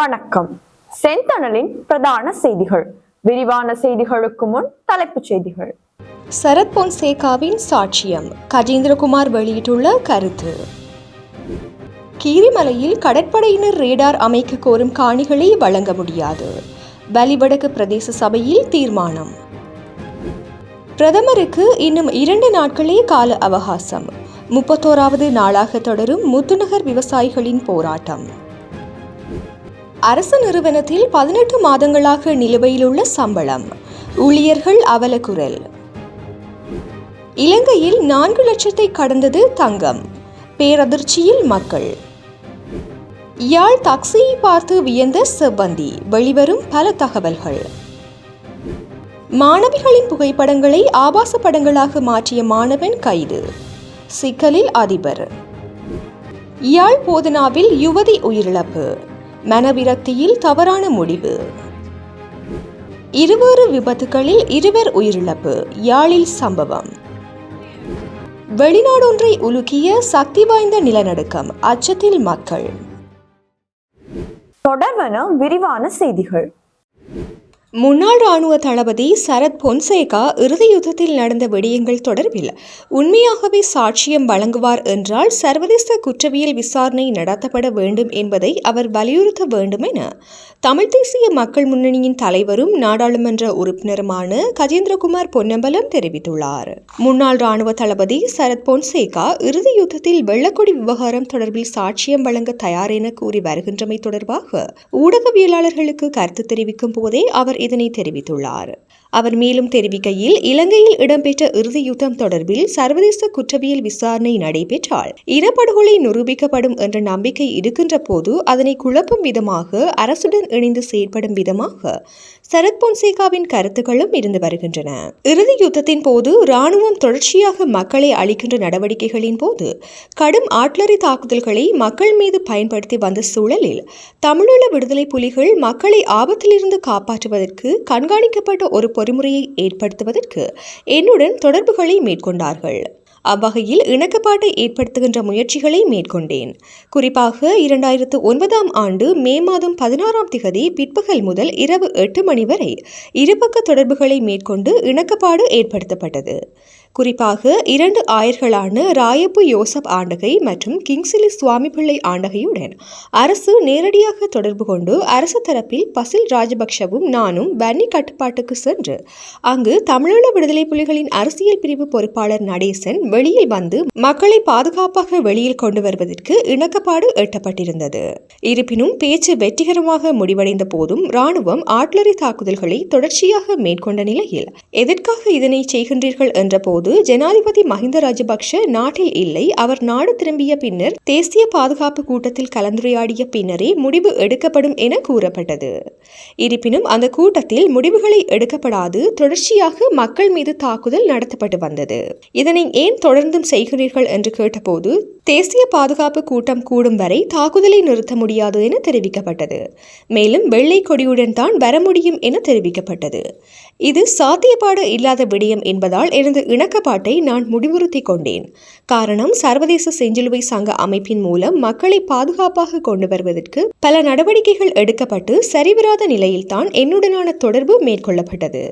வணக்கம். செந்தணலின் பிரதான செய்திகள். விரிவான செய்திகளுக்கு முன் தலைப்புச் செய்திகள். சரத் பொன்சேகாவின் சாட்சியம். கஜேந்திரகுமார் வெளியிட்டுள்ள கருத்து. கீரிமலையில் கடற்படையினர் ரேடார் அமைக்க கோரும் காணிகளை வழங்க முடியாது. வலிவடக்கு பிரதேச சபையில் தீர்மானம். பிரதமருக்கு இன்னும் இரண்டு நாட்களே கால அவகாசம். முப்பத்தோராவது நாளாக தொடரும் முத்துநகர் விவசாயிகளின் போராட்டம். அரசு நிறுவனத்தில் பதினெட்டு மாதங்களாக நிலுவையில் உள்ள சம்பளம். ஊழியர்கள் அவலக்குரல். இலங்கையில் நான்கு லட்சத்தை கடந்தது தங்கம். பேரதிர்ச்சியில் மக்கள். யாழ் டாக்ஸியை பார்த்து வியந்த செவ்வந்தி வெளிவரும் பல தகவல்கள். மாணவிகளின் புகைப்படங்களை ஆபாச படங்களாக மாற்றிய மாணவன் கைது. சிக்கலில் அதிபர். யாழ் போதனாவில் யுவதி உயிரிழப்பு. மனவிரக்தியில் தவறான முடிவு. இருவேறு விபத்துகளில் இருவர் உயிரிழப்பு யாழில் சம்பவம். வெளிநாடொன்றை உலுக்கிய சக்தி வாய்ந்த நிலநடுக்கம் அச்சத்தில் மக்கள். தொடர்வன விரிவான செய்திகள். முன்னாள் ராணுவ தளபதி சரத் பொன்சேகா இறுதி யுத்தத்தில் நடந்த விடயங்கள் தொடர்பில் உண்மையாகவே சாட்சியம் வழங்குவார் என்றால் சர்வதேச குற்றவியல் விசாரணை நடத்தப்பட வேண்டும் என்பதை அவர் வலியுறுத்த வேண்டும் என தமிழ் தேசிய மக்கள் முன்னணியின் தலைவரும் நாடாளுமன்ற உறுப்பினருமான கஜேந்திரகுமார் பொன்னம்பலம் தெரிவித்துள்ளார். முன்னாள் ராணுவ தளபதி சரத் பொன்சேகா இறுதி யுத்தத்தில் வெள்ளக்கொடி விவகாரம் தொடர்பில் சாட்சியம் வழங்க தயார் என கூறி வருகின்றமை தொடர்பாக ஊடகவியலாளர்களுக்கு கருத்து தெரிவிக்கும் போதே அவர் இதனை தெரிவித்துள்ளார். அவர் மேலும் தெரிவிக்கையில் இலங்கையில் இடம்பெற்ற இறுதி யுத்தம் தொடர்பில் சர்வதேச குற்றவியல் விசாரணை நடைபெற்றால் இனப்படுகொலை நிரூபிக்கப்படும் என்ற நம்பிக்கை இருக்கின்ற போது அதனை குழப்பும் விதமாக அரசுடன் இணைந்து செயற்படும் விதமாக சரத் பொன்சேகாவின் கருத்துக்களும் இருந்து வருகின்றன. இறுதி யுத்தத்தின் போது ராணுவம் தொடர்ச்சியாக மக்களை அழிக்கின்ற நடவடிக்கைகளின் போது கடும் ஆட்லரி தாக்குதல்களை மக்கள் மீது பயன்படுத்தி வந்த சூழலில் தமிழீழ விடுதலை புலிகள் மக்களை ஆபத்திலிருந்து காப்பாற்றுவதற்கு கண்காணிக்கப்பட்ட ஒரு பொறிமுறையை ஏற்படுத்துவதற்கு என்னுடன் தொடர்புகளை மேற்கொண்டார்கள். அவ்வகையில் இணக்கப்பாட்டை ஏற்படுத்துகின்ற முயற்சிகளை மேற்கொண்டேன். குறிப்பாக இரண்டாயிரத்து ஒன்பதாம் ஆண்டு மே மாதம் பதினாறாம் திகதி பிற்பகல் முதல் இரவு எட்டு மணி வரை இருபக்க தொடர்புகளை மேற்கொண்டு இணக்கப்பாடு ஏற்படுத்தப்பட்டது. குறிப்பாக இரண்டு ஆயர்களான ராயப்பு யோசப் ஆண்டகை மற்றும் கிங்சிலி சுவாமிபிள்ளை ஆண்டகையுடன் அரசு நேரடியாக தொடர்பு கொண்டு அரசு தரப்பில் பசில் ராஜபக்ஷவும் நானும் பன்னி கட்டுப்பாட்டுக்கு சென்று அங்கு தமிழீழ விடுதலை புலிகளின் அரசியல் பிரிவு பொறுப்பாளர் நடேசன் வெளியில் வந்து மக்களை பாதுகாப்பாக வெளியில் கொண்டு வருவதற்கு இணக்கப்பாடு எட்டப்பட்டிருந்தது. இருப்பினும் பேச்சு வெற்றிகரமாக முடிவடைந்த போதும் ராணுவம் ஆட்லரி தாக்குதல்களை தொடர்ச்சியாக மேற்கொண்ட நிலையில் எதற்காக இதனை செய்கின்றீர்கள்? என்ற போது ஜனாதிபதி மஹிந்த ராஜபக்ஷ நாட்டில் இல்லை. அவர் நாடு திரும்பிய பின்னர் தேசிய பாதுகாப்பு கூட்டத்தில் கலந்துரையாடிய பின்னரே முடிவு எடுக்கப்படும் என கூறப்பட்டது. இருப்பினும் அந்த கூட்டத்தில் முடிவுகளை எடுக்கப்படாது தொடர்ச்சியாக மக்கள் மீது தாக்குதல் நடத்தப்பட்டு வந்தது. இதனை ஏன் தொடர்ந்தும் செய்கிறீர்கள் என்று கேட்டபோது தேசிய பாதுகாப்பு கூட்டம் கூடும் வரை தாக்குதலை நிறுத்த முடியாது என தெரிவிக்கப்பட்டது. மேலும் வெள்ளை கொடியுடன் தான் வர முடியும் என தெரிவிக்கப்பட்டது. இது சாத்தியப்பாடு இல்லாத விடயம் என்பதால் எனது இணக்கப்பாட்டை நான் முடிவுறுத்தி கொண்டேன். காரணம் சர்வதேச செஞ்சிலுவை சங்க அமைப்பின் மூலம் மக்களை பாதுகாப்பாக கொண்டு வருவதற்கு பல நடவடிக்கைகள் எடுக்கப்பட்டு சரிவராத நிலையில்தான் என்னுடனான தொடர்பு மேற்கொள்ளப்பட்டது.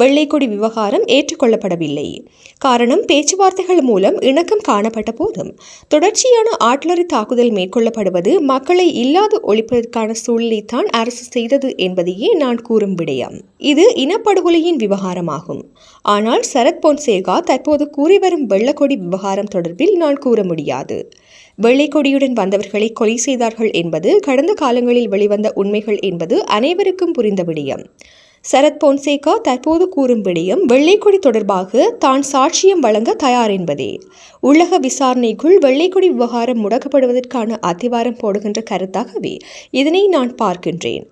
வெள்ளைக்கொடி விவகாரம் ஏற்றுக்கொள்ளப்படவில்லை. காரணம் பேச்சுவார்த்தைகள் மூலம் இணக்கம் காணப்பட்ட போதும். தொடர்ச்சியான ஆட்லரி தாக்குதல் மேற்கொள்ளப்படுவது மக்களை இல்லாது ஒழிப்பதற்கான சூழலைத்தான் அரசு செய்தது என்பதையே நான் கூறும் விடயம். இது இனப்படுகொலையின் விவகாரமாகும். ஆனால் சரத் பொன்சேகா தற்போது கூறி வரும் வெள்ளக்கொடி விவகாரம் தொடர்பில் நான் கூற முடியாது. வெள்ளைக்கொடியுடன் வந்தவர்களை கொலை செய்தார்கள் என்பது கடந்த காலங்களில் வெளிவந்த உண்மைகள் என்பது அனைவருக்கும் புரிந்த விடயம். சரத் பொன்சேகா தற்போது கூறும் விடயம் வெள்ளைக்கொடி தொடர்பாக தான் சாட்சியம் வழங்க தயார் என்பதே. உள்ளக விசாரணைக்குள் வெள்ளைக்கொடி விவகாரம் முடக்கப்படுவதற்கான அத்திவாரம் போடுகின்ற கருத்தாகவே இதனை நான் பார்க்கின்றேன்.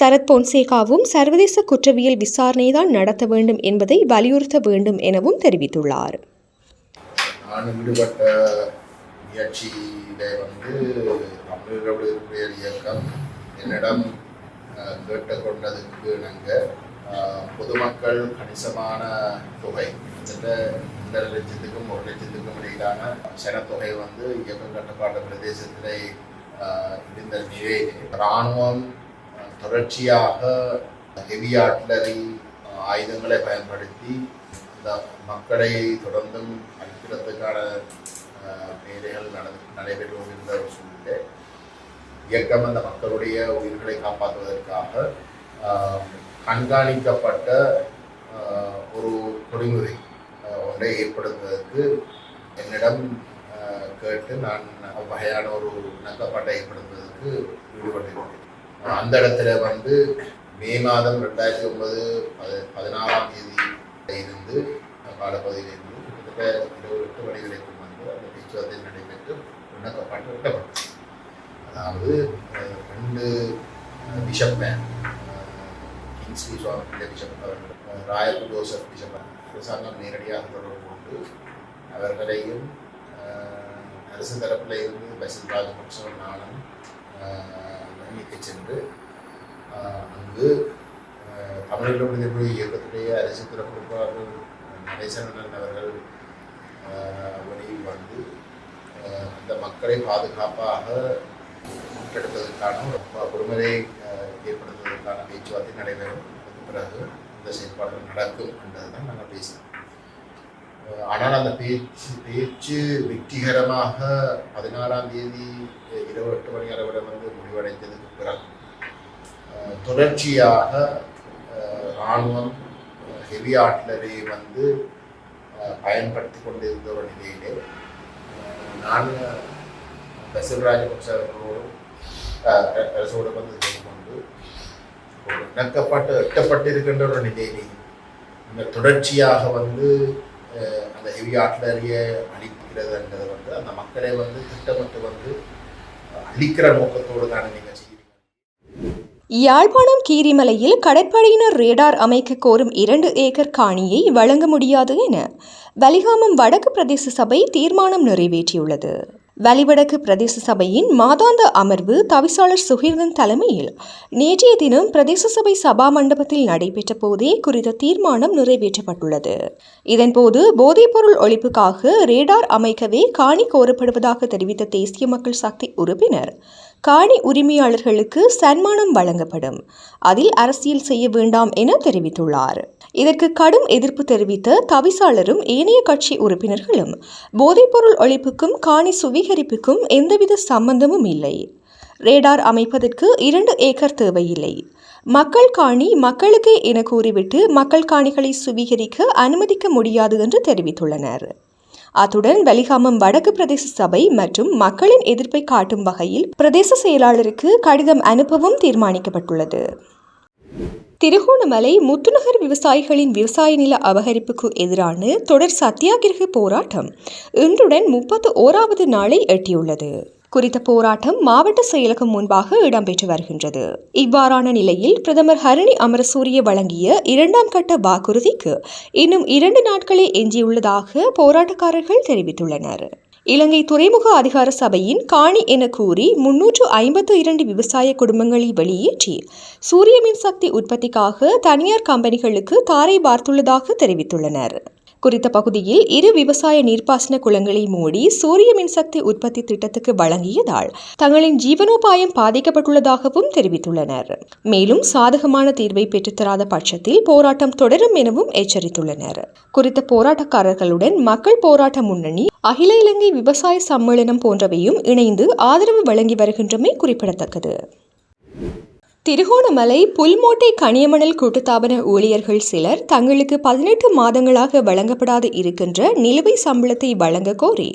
சரத் பொன்சேகாவும் சர்வதேச குற்றவியல் விசாரணைதான் நடத்த வேண்டும் என்பதை வலியுறுத்த வேண்டும் எனவும் தெரிவித்துள்ளார். என்னிடம் கேட்டுக்கொண்டதுக்கு நாங்கள் பொதுமக்கள் கணிசமான தொகை கிட்டத்தட்ட ரெண்டரை லட்சத்துக்கும் ஒரு லட்சத்துக்கும் இடையிலான சனத்தொகை வந்து இயக்கம் கட்டுப்பாட்டு பிரதேசத்தில் இருந்த நிலையிலே இராணுவம் தொடர்ச்சியாக ஹெவி ஆர்ட்லரி ஆயுதங்களை பயன்படுத்தி இந்த மக்களை தொடர்ந்தும் அழிக்கிறதுக்கான வேலைகள் நட நடைபெற்று கொண்டிருந்த ஒரு சூழ்நிலை. இயக்கம் அந்த மக்களுடைய உயிர்களை காப்பாற்றுவதற்காக கண்காணிக்கப்பட்ட ஒரு பொறிமுறை ஒன்றை ஏற்படுத்துவதற்கு என்னிடம் கேட்டு நான் அவ்வகையான ஒரு நக்கப்பாட்டை ஏற்படுத்துவதற்கு ஈடுபட்டிருக்கிறேன். அந்த இடத்துல வந்து மே மாதம் ரெண்டாயிரத்தி ஒன்பது பதி பதினாறாம் தேதி இருந்து காலப்பகுதியிலிருந்து கிட்டத்தட்ட இருபது எட்டு மணி வரைக்கும் வந்து அந்த பேச்சுவார்த்தை நடைபெற்று இணக்கப்பாட்டு விட்டப்பட்டது அதாவது ரெண்டு அஹ், பிஷப் கிங்ஸ்லி சுவாமி பிஷப் அவர்கள் ராயல் ஜோசப் பிஷப் அரசாங்கம் நேரடியாக தொடர்பு கொண்டு அவர்களையும் அரசு தரப்பில் இருந்து பசில் ராஜபக்சவன் நானும் வன்னிக்கு சென்று அங்கு அஹ், தமிழீழ விடுதலை இயக்கத்துடைய அரசு திறப்பிற்பாளர்கள் நடேசனன் அவர்கள் வெளியில் வந்து அந்த மக்களை பாதுகாப்பாக மீட்டெடுப்பதற்கான ஒரு பொறுமதை ஏற்படுத்துவதற்கான பேச்சுவார்த்தை நடைபெறும். அதுக்கு பிறகு இந்த செயல்பாடுகள் நடக்கும் என்றதுதான் நாங்கள் பேசினோம் ஆனால் அந்த பேச்சு பேச்சு வெற்றிகரமாக பதினாறாம் தேதி இரவு எட்டு மணி அளவிடம் வந்து முடிவடைந்ததுக்கு பிறகு தொடர்ச்சியாக இராணுவம் ஹெவி ஆட்லரி வந்து பயன்படுத்தி கொண்டிருந்த ஒரு நிலையிலே நான் பசில் ராஜபக்ச அவர்களோடும் அரசோடு வந்து கொண்டு ஒரு இணக்கப்பட்டு எட்டப்பட்டிருக்கின்ற ஒரு நிலையிலே இந்த தொடர்ச்சியாக வந்து அந்த ஹெவி ஆர்ட்லரியை அழிக்கிறதுன்றது வந்து அந்த மக்களை வந்து திட்டமிட்டு வந்து அழிக்கிற நோக்கத்தோடு தானே நீங்கள் செய்கிறீங்க. யாழ்ப்பாணம் கீரிமலையில் கடற்படையினர் ரேடார் அமைக்க கோரும் இரண்டு ஏக்கர் காணியை வழங்க முடியாது என வலிகாமம் வடக்கு பிரதேச சபை தீர்மானம் நிறைவேற்றியுள்ளது. வலிவடக்கு பிரதேச சபையின் மாதாந்த அமர்வு தவிசாளர் சுகிர்தன் தலைமையில் நேற்றைய தினம் பிரதேச சபை சபா மண்டபத்தில் நடைபெற்ற போதே குறித்த தீர்மானம் நிறைவேற்றப்பட்டுள்ளது. இதன்போது போதைப்பொருள் ஒழிப்புக்காக ரேடார் அமைக்கவே காணி கோரப்படுவதாக தெரிவித்த தேசிய மக்கள் சக்தி உறுப்பினர் காணி உரிமையாளர்களுக்கு சன்மானம் வழங்கப்படும். அதில் அரசியல் செய்ய வேண்டாம் என தெரிவித்துள்ளார். இதற்கு கடும் எதிர்ப்பு தெரிவித்த தவிசாளரும் ஏனைய கட்சி உறுப்பினர்களும் போதைப்பொருள் ஒழிப்புக்கும் காணி சுவீகரிப்புக்கும் எந்தவித சம்பந்தமும் இல்லை. ரேடார் அமைப்பதற்கு இரண்டு ஏக்கர் தேவையில்லை. மக்கள் காணி மக்களுக்கே என கூறிவிட்டு மக்கள் காணிகளை சுவீகரிக்க அனுமதிக்க முடியாது என்று தெரிவித்துள்ளனர். அத்துடன் வலிகாமம் வடக்கு பிரதேச சபை மற்றும் மக்களின் எதிர்ப்பை காட்டும் வகையில் பிரதேச செயலாளருக்கு கடிதம் அனுப்பவும் தீர்மானிக்கப்பட்டுள்ளது. திருகோணமலை முத்துநகர் விவசாயிகளின் விவசாய நில அபகரிப்புக்கு எதிரான தொடர் சத்தியாகிரக போராட்டம் இன்றுடன் முப்பத்து ஓராவது நாளை எட்டியுள்ளது. குறித்த போராட்டம் மாவட்ட செயலகம் முன்பாக இடம்பெற்று வருகின்றது. இவ்வாறான நிலையில் பிரதமர் ஹரணி அமரசூரிய வழங்கிய இரண்டாம் கட்ட வாக்குறுதிக்கு இன்னும் இரண்டு நாட்களே எஞ்சியுள்ளதாக போராட்டக்காரர்கள் தெரிவித்துள்ளனர். இலங்கை துறைமுக அதிகார சபையின் காணி என கூறி முன்னூற்று ஐம்பத்து இரண்டு விவசாய குடும்பங்களை வெளியேற்றி சூரிய மின்சக்தி உற்பத்திக்காக தனியார் கம்பெனிகளுக்கு தாரை பார்த்துள்ளதாக தெரிவித்துள்ளனர். குறித்த பகுதியில் இரு விவசாய நீர்ப்பாசன குளங்களை மூடி சூரிய மின்சக்தி உற்பத்தி திட்டத்துக்கு வழங்கியதால் தங்களின் ஜீவனோபாயம் பாதிக்கப்பட்டுள்ளதாகவும் தெரிவித்துள்ளனர். மேலும் சாதகமான தீர்வை பெற்றுத்தராத பட்சத்தில் போராட்டம் தொடரும் எனவும் எச்சரித்துள்ளனர். குறித்த போராட்டக்காரர்களுடன் மக்கள் போராட்ட முன்னணி அகில இலங்கை விவசாய சம்மேளனம் போன்றவையும் இணைந்து ஆதரவு வழங்கி வருகின்றமை குறிப்பிடத்தக்கது. திருகோணமலை புல்மோட்டை கனியமணல் கூட்டுத்தாபன ஊழியர்கள் சிலர் தங்களுக்கு பதினெட்டு மாதங்களாக வழங்கப்படாது இருக்கின்ற நிலுவை சம்பளத்தை வழங்க கோரி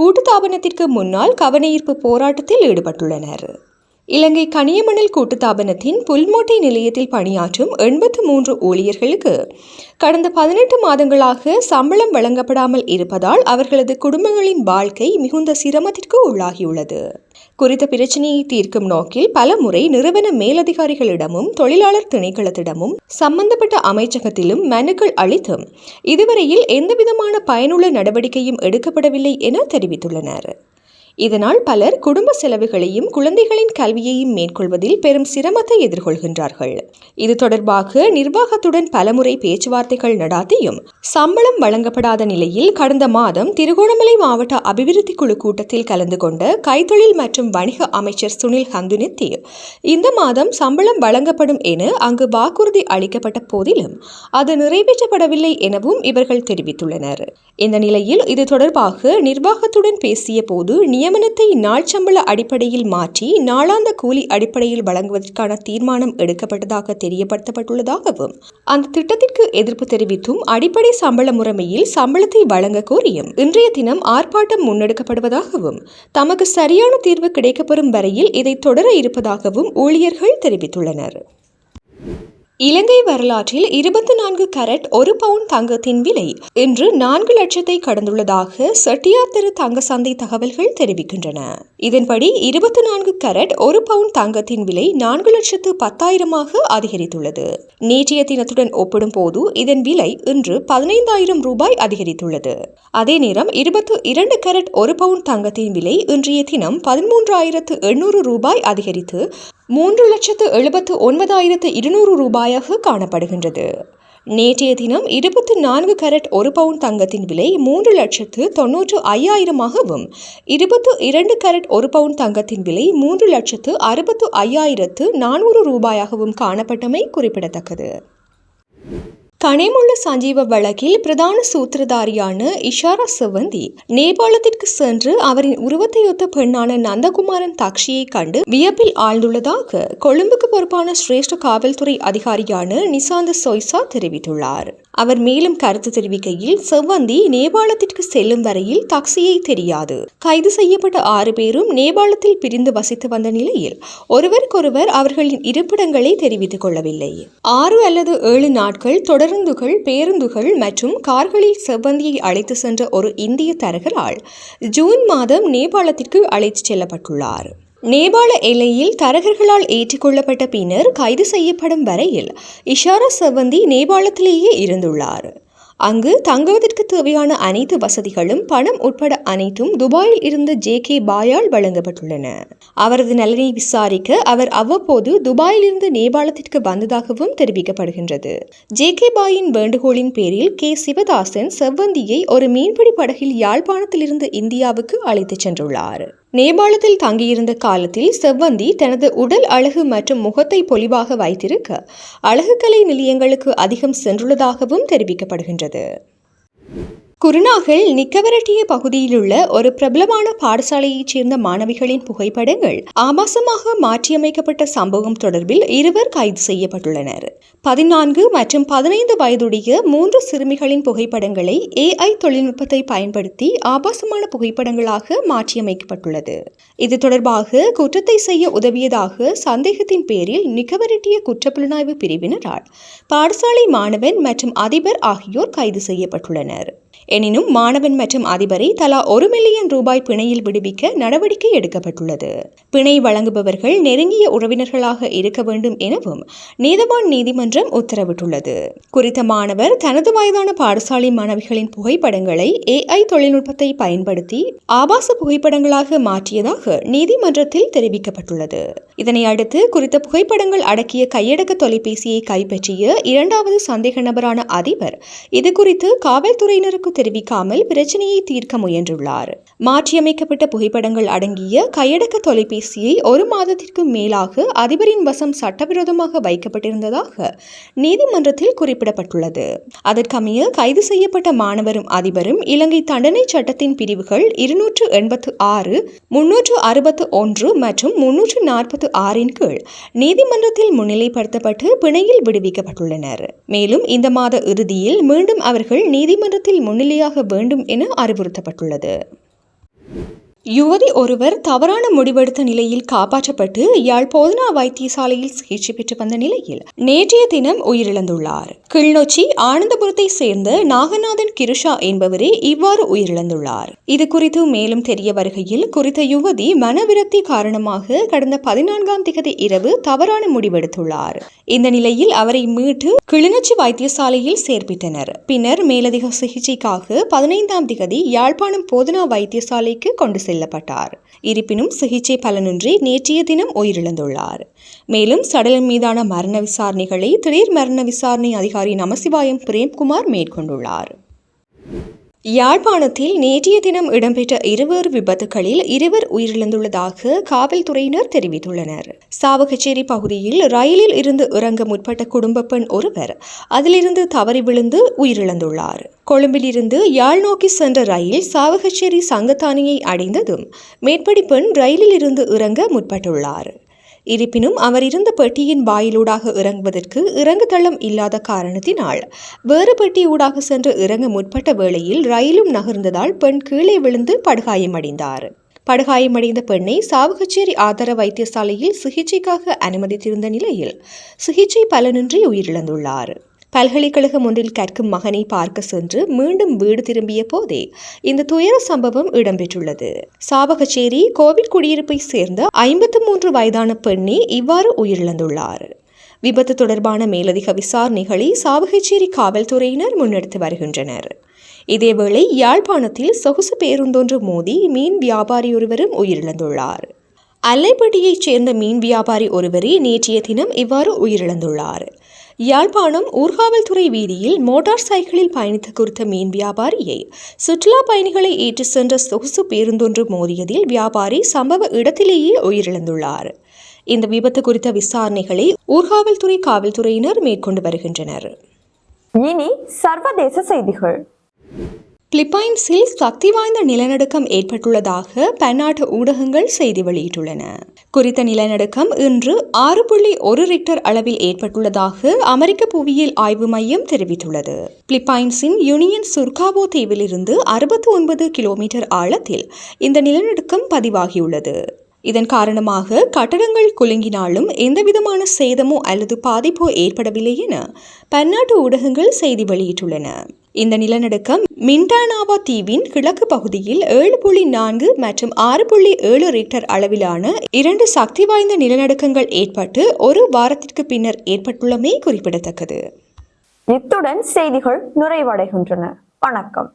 கூட்டுத்தாபனத்திற்கு முன்னால் கவனஈர்ப்பு போராட்டத்தில் ஈடுபட்டுள்ளனர். இலங்கை கனியமணல் கூட்டுத்தாபனத்தின் புல்மோட்டை நிலையத்தில் பணியாற்றும் எண்பத்து மூன்று ஊழியர்களுக்கு கடந்த பதினெட்டு மாதங்களாக சம்பளம் வழங்கப்படாமல் இருப்பதால் அவர்களது குடும்பங்களின் வாழ்க்கை மிகுந்த சிரமத்திற்கு உள்ளாகியுள்ளது. குறித்த பிரச்சினையை தீர்க்கும் நோக்கில் பல முறை நிறுவன மேலதிகாரிகளிடமும் தொழிலாளர் திணைக்களத்திடமும் சம்பந்தப்பட்ட அமைச்சகத்திலும் மனுக்கள் அளித்தும் இதுவரையில் எந்தவிதமான பயனுள்ள நடவடிக்கையும் எடுக்கப்படவில்லை என தெரிவித்துள்ளனர். இதனால் பலர் குடும்ப செலவுகளையும் குழந்தைகளின் கல்வியையும் மேற்கொள்வதில் பெரும் சிரமத்தை எதிர்கொள்கின்றார்கள். இது தொடர்பாக நிர்வாகத்துடன் பலமுறை பேச்சுவார்த்தைகள் நடாத்தியும் சம்பளம் வழங்கப்படாத நிலையில் கடந்த மாதம் திருகோணமலை மாவட்ட அபிவிருத்தி குழு கூட்டத்தில் கலந்து கொண்ட கைத்தொழில் மற்றும் வணிக அமைச்சர் சுனில் ஹந்துனித்தி இந்த மாதம் சம்பளம் வழங்கப்படும் என அங்கு வாக்குறுதி அளிக்கப்பட்ட போதிலும் அது நிறைவேற்றப்படவில்லை எனவும் இவர்கள் தெரிவித்துள்ளனர். இந்த நிலையில் இது தொடர்பாக நிர்வாகத்துடன் பேசிய போது நியமனத்தை நாள் சம்பள அடிப்படையில் மாற்றி நாளாந்த கூலி அடிப்படையில் வழங்குவதற்கான தீர்மானம் எடுக்கப்பட்டதாக தெரியப்படுத்தப்பட்டுள்ளதாகவும் அந்த திட்டத்திற்கு எதிர்ப்பு தெரிவித்தும் அடிப்படை சம்பள முறைமையில் சம்பளத்தை வழங்க கோரியும் இன்றைய தினம் ஆர்ப்பாட்டம் முன்னெடுக்கப்படுவதாகவும் தமக்கு சரியான தீர்வு கிடைக்கப்பெறும் வரையில் இதை தொடர இருப்பதாகவும் ஊழியர்கள் தெரிவித்துள்ளனர். இலங்கை வரலாற்றில் இருபத்தி நான்கு கரட் ஒரு பவுன் தங்கத்தின் விலை இன்று நான்கு லட்சத்தை கடந்துள்ளதாக செட்டியார் திரு தங்க சந்தை தகவல்கள் தெரிவிக்கின்றன. இதன்படி இருபத்தி நான்கு கரட் ஒரு பவுன் தங்கத்தின் விலை நான்கு லட்சத்து பத்தாயிரமாக அதிகரித்துள்ளது. நேற்றைய தினத்துடன் ஒப்பிடும்போது இதன் விலை இன்று பதினைந்தாயிரம் ரூபாய் அதிகரித்துள்ளது. அதே நேரம் இருபத்து இரண்டு கரட் ஒரு பவுன் தங்கத்தின் விலை இன்றைய தினம் பதிமூன்றாயிரத்து எண்ணூறு ரூபாய் அதிகரித்து மூன்று லட்சத்து எழுபத்து ஒன்பதாயிரத்து இருநூறு ரூபாயாக காணப்படுகின்றது. நேற்றைய தினம் இருபத்தி நான்கு கரட் ஒரு பவுன் தங்கத்தின் விலை மூன்று லட்சத்து தொன்னூற்று ஐயாயிரமாகவும் இருபத்து இரண்டு கரட் ஒரு பவுன் தங்கத்தின் விலை மூன்று லட்சத்து அறுபத்து ஐயாயிரத்து நானூறு ரூபாயாகவும் காணப்பட்டமை குறிப்பிடத்தக்கது. கனிமுள்ள சஞ்சீவ வழக்கில் பிரதான சூத்திரதாரியான இஷாரா செவந்தி நேபாளத்திற்கு சென்று அவரின் உருவத்தையொத்த பெண்ணான நந்தகுமாரன் தாக்ஷியை கண்டு வியப்பில் ஆழ்ந்துள்ளதாக கொழும்புக்கு பொறுப்பான சிரேஷ்ட காவல்துறை அதிகாரியான நிசாந்த சொய்சா தெரிவித்துள்ளார். அவர் மேலும் கருத்து தெரிவிக்கையில் செவ்வந்தி நேபாளத்திற்கு செல்லும் வரையில் தக்சியை தெரியாது. கைது செய்யப்பட்ட ஆறு பேரும் நேபாளத்தில் பிரிந்து வசித்து வந்த நிலையில் ஒருவருக்கொருவர் அவர்களின் இருப்பிடங்களை தெரிவித்துக் கொள்ளவில்லை. ஆறு அல்லது ஏழு நாட்கள் தொடருந்துகள் பேருந்துகள் மற்றும் கார்களில் செவ்வந்தியை அழைத்து சென்ற ஒரு இந்திய தரகரால் ஜூன் மாதம் நேபாளத்திற்கு அழைத்துச் செல்லப்பட்டுள்ளார். நேபாள எல்லையில் தரகர்களால் ஏற்றுக்கொள்ளப்பட்ட பின்னர் கைது செய்யப்படும் வரையில் இஷாரா செவந்தி நேபாளத்திலேயே இருந்துள்ளார். அங்கு தங்குவதற்கு தேவையான அனைத்து வசதிகளும் பணம் உட்பட அனைத்தும் துபாயில் இருந்து ஜே கே பாயால் வழங்கப்பட்டுள்ளன. அவரது நலனை விசாரிக்க அவர் அவ்வப்போது துபாயில் இருந்து நேபாளத்திற்கு வந்ததாகவும் தெரிவிக்கப்படுகின்றது. ஜே கே பாயின் வேண்டுகோளின் பேரில் கே. சிவதாசன் செவ்வந்தியை ஒரு மீன்பிடி படகில் யாழ்ப்பாணத்திலிருந்து இந்தியாவுக்கு அழைத்துச் சென்றுள்ளார். நேபாளத்தில் தங்கியிருந்த காலத்தில் செவ்வந்தி தனது உடல் அழகு மற்றும் முகத்தை பொலிவாக வைத்திருக்க அழகுக்கலை நிலையங்களுக்கு அதிகம் சென்றுள்ளதாகவும் தெரிவிக்கப்படுகின்றது. குருநாகல் நிக்கவரட்டிய பகுதியிலுள்ள ஒரு பிரபலமான பாடசாலையைச் சேர்ந்த மாணவிகளின் புகைப்படங்கள் ஆபாசமாக மாற்றியமைக்கப்பட்ட சம்பவம் தொடர்பில் இருவர் கைது செய்யப்பட்டுள்ளனர். பதினான்கு மற்றும் பதினைந்து வயதுடைய மூன்று சிறுமிகளின் புகைப்படங்களை ஏஐ தொழில்நுட்பத்தை பயன்படுத்தி ஆபாசமான புகைப்படங்களாக மாற்றியமைக்கப்பட்டுள்ளது. இது தொடர்பாக குற்றத்தை செய்ய உதவியதாக சந்தேகத்தின் பேரில் நிக்கவரட்டிய குற்றப்புலனாய்வு பிரிவினரால் பாடசாலை மாணவன் மற்றும் அதிபர் ஆகியோர் கைது செய்யப்பட்டுள்ளனர். எனினும் மாணவன் மற்றும் அதிபரை தலா ஒரு மில்லியன் ரூபாய் பிணையில் விடுவிக்க நடவடிக்கை எடுக்கப்பட்டுள்ளது. பிணை வழங்குபவர்கள் நெருங்கிய உறவினர்களாக இருக்க வேண்டும் எனவும் நீதவான் நீதிமன்றம் உத்தரவிட்டுள்ளது. குறித்த மாணவர் தனது வயதான பாடசாலை மாணவிகளின் புகைப்படங்களை ஏஐ தொழில்நுட்பத்தை பயன்படுத்தி ஆபாச புகைப்படங்களாக மாற்றியதாக நீதிமன்றத்தில் தெரிவிக்கப்பட்டுள்ளது. இதனை அடுத்து குறித்த புகைப்படங்கள் அடக்கிய கையடக்க தொலைபேசியை கைப்பற்றிய இரண்டாவது சந்தேக நபரான அதிபர் இதுகுறித்து காவல்துறையினருக்கு தெரிவிக்காமல் பிரச்சனையை தீர்க்க முயன்றுள்ளார். மாற்றியமைக்கப்பட்ட புகைப்படங்கள் அடங்கிய கையடக்க தொலைபேசியை ஒரு மாதத்திற்கு மேலாக அதிபரின் வசம் சட்டவிரோதமாக வைக்கப்பட்டிருந்ததாக நீதிமன்றத்தில் குறிப்பிடப்பட்டுள்ளது. அதற்கமைய கைது செய்யப்பட்ட மாணவரும் அதிபரும் இலங்கை தண்டனை சட்டத்தின் பிரிவுகள் இருநூற்று எண்பத்து ஆறு முன்னூற்று அறுபத்து ஒன்று மற்றும் முன்னூற்று நாற்பத்து ஆறின் கீழ் நீதிமன்றத்தில் முன்னிலைப்படுத்தப்பட்டு பிணையில் விடுவிக்கப்பட்டுள்ளனர். மேலும் இந்த மாத இறுதியில் மீண்டும் அவர்கள் நீதிமன்றத்தில் முன்னிலையாக வேண்டும் என அறிவுறுத்தப்பட்டுள்ளது. யுவதி ஒருவர் தவறான முடிவெடுத்த நிலையில் காப்பாற்றப்பட்டு யாழ் போதனா வைத்தியசாலையில் சிகிச்சை பெற்று வந்த நிலையில் நேற்றைய தினம் உயிரிழந்துள்ளார். கிளிநொச்சி ஆனந்தபுரத்தை சேர்ந்த நாகநாதன் கிருஷா என்பவரே இவ்வாறு உயிரிழந்துள்ளார். இது குறித்து மேலும் தெரிய வருகையில் குறித்த யுவதி மனவிரக்தி காரணமாக கடந்த பதினான்காம் திகதி இரவு தவறான முடிவெடுத்துள்ளார். இந்த நிலையில் அவரை மீட்டு கிளிநொச்சி வைத்தியசாலையில் சேர்ப்பித்தனர். பின்னர் மேலதிக சிகிச்சைக்காக பதினைந்தாம் திகதி யாழ்ப்பாணம் போதனா வைத்தியசாலைக்கு கொண்டு செல்ல செல்லப்பட்டார் இருப்பினும் சிகிச்சை பலனின்றி நேற்றைய தினம் உயிரிழந்துள்ளார். மேலும் சடலம் மீதான மரண விசாரணைகளை திடீர் மரண விசாரணை அதிகாரி நமசிவாயம் பிரேம்குமார் மேற்கொண்டுள்ளார். யாழ்ப்பாணத்தில் நேற்றைய தினம் இடம்பெற்ற இருவேறு விபத்துகளில் இருவர் உயிரிழந்துள்ளதாக காவல்துறையினர் தெரிவித்துள்ளனர். சாவகச்சேரி பகுதியில் ரயிலில் இருந்து இறங்க முற்பட்ட குடும்ப பெண் ஒருவர் அதிலிருந்து தவறி விழுந்து உயிரிழந்துள்ளார். கொழும்பிலிருந்து யாழ் நோக்கி சென்ற ரயில் சாவகச்சேரி சங்கத்தானியை அடைந்ததும் மேற்படி பெண் ரயிலில் இருந்து இறங்க முற்பட்டுள்ளார். இருப்பினும் அவர் இருந்த பெட்டியின் வாயிலூடாக இறங்குவதற்கு இறங்குதளம் இல்லாத காரணத்தினால் வேறு பெட்டியூடாக சென்று இறங்க முற்பட்ட வேளையில் ரயிலும் நகர்ந்ததால் பெண் கீழே விழுந்து படுகாயமடைந்தார். படுகாயமடைந்த பெண்ணை சாவகச்சேரி ஆதார வைத்தியசாலையில் சிகிச்சைக்காக அனுமதித்திருந்த நிலையில் சிகிச்சை பலனின்றி உயிரிழந்துள்ளார். பல்கலைக்கழகம் ஒன்றில் கற்கும் மகனை பார்க்க சென்று மீண்டும் வீடு திரும்பிய போதே இந்த துயர சம்பவம் இடம்பெற்றுள்ளது. சாவகச்சேரி கோவில் குடியிருப்பை சேர்ந்த ஐம்பத்து மூன்று வயதான பெண்ணே இவ்வாறு உயிரிழந்துள்ளார். விபத்து தொடர்பான மேலதிக விசாரணைகளை சாவகச்சேரி காவல்துறையினர் முன்னெடுத்து வருகின்றனர். இதேவேளை யாழ்ப்பாணத்தில் சொகுசு பேருந்தொன்று மோதி மீன் வியாபாரி ஒருவரும் உயிரிழந்துள்ளார். அல்லைப்பட்டியைச் சேர்ந்த மீன் வியாபாரி ஒருவரே நேற்றைய தினம் இவ்வாறு உயிரிழந்துள்ளார். யாழ்ப்பாணம் ஊர்காவல்துறை வீதியில் மோட்டார் சைக்கிளில் பயணித்த குறித்த மீன் வியாபாரியை சுற்றுலா பயணிகளை ஏற்றிச் சென்ற சொகுசு பேருந்தொன்று மோதியதில் வியாபாரி சம்பவ இடத்திலேயே உயிரிழந்துள்ளார். இந்த விபத்து குறித்த விசாரணைகளை ஊர்காவல்துறை காவல்துறையினர் மேற்கொண்டு வருகின்றனர். இனி சர்வதேச செய்திகள். பிலிப்பைன்ஸில் சக்தி வாய்ந்த நிலநடுக்கம் ஏற்பட்டுள்ளதாக பன்னாட்டு ஊடகங்கள் செய்தி வெளியிட்டுள்ளன. குறித்த நிலநடுக்கம் இன்று ஆறு புள்ளி ஒரு ரிக்டர் அளவில் ஏற்பட்டுள்ளதாக அமெரிக்க புவியியல் ஆய்வு மையம் தெரிவித்துள்ளது. பிலிப்பைன்ஸின் யூனியன் சுர்காவோ தீவிலிருந்து அறுபத்தி ஒன்பது கிலோமீட்டர் ஆழத்தில் இந்த நிலநடுக்கம் பதிவாகியுள்ளது. இதன் காரணமாக கட்டடங்கள் குலுங்கினாலும் எந்தவிதமான சேதமோ அல்லது பாதிப்போ ஏற்படவில்லை என பன்னாட்டு ஊடகங்கள் செய்தி வெளியிட்டுள்ளன. இந்த நிலநடுக்கம் மின்டானாவா தீவின் கிழக்கு பகுதியில் ஏழு புள்ளி நான்கு மற்றும் ஆறு புள்ளி ஏழு ரிக்டர் அளவிலான இரண்டு சக்தி வாய்ந்த நிலநடுக்கங்கள் ஏற்பட்டு ஒரு வாரத்திற்கு பின்னர் ஏற்பட்டுள்ளமை குறிப்பிடத்தக்கது. இத்துடன் செய்திகள் நிறைவடைகின்றன. வணக்கம்.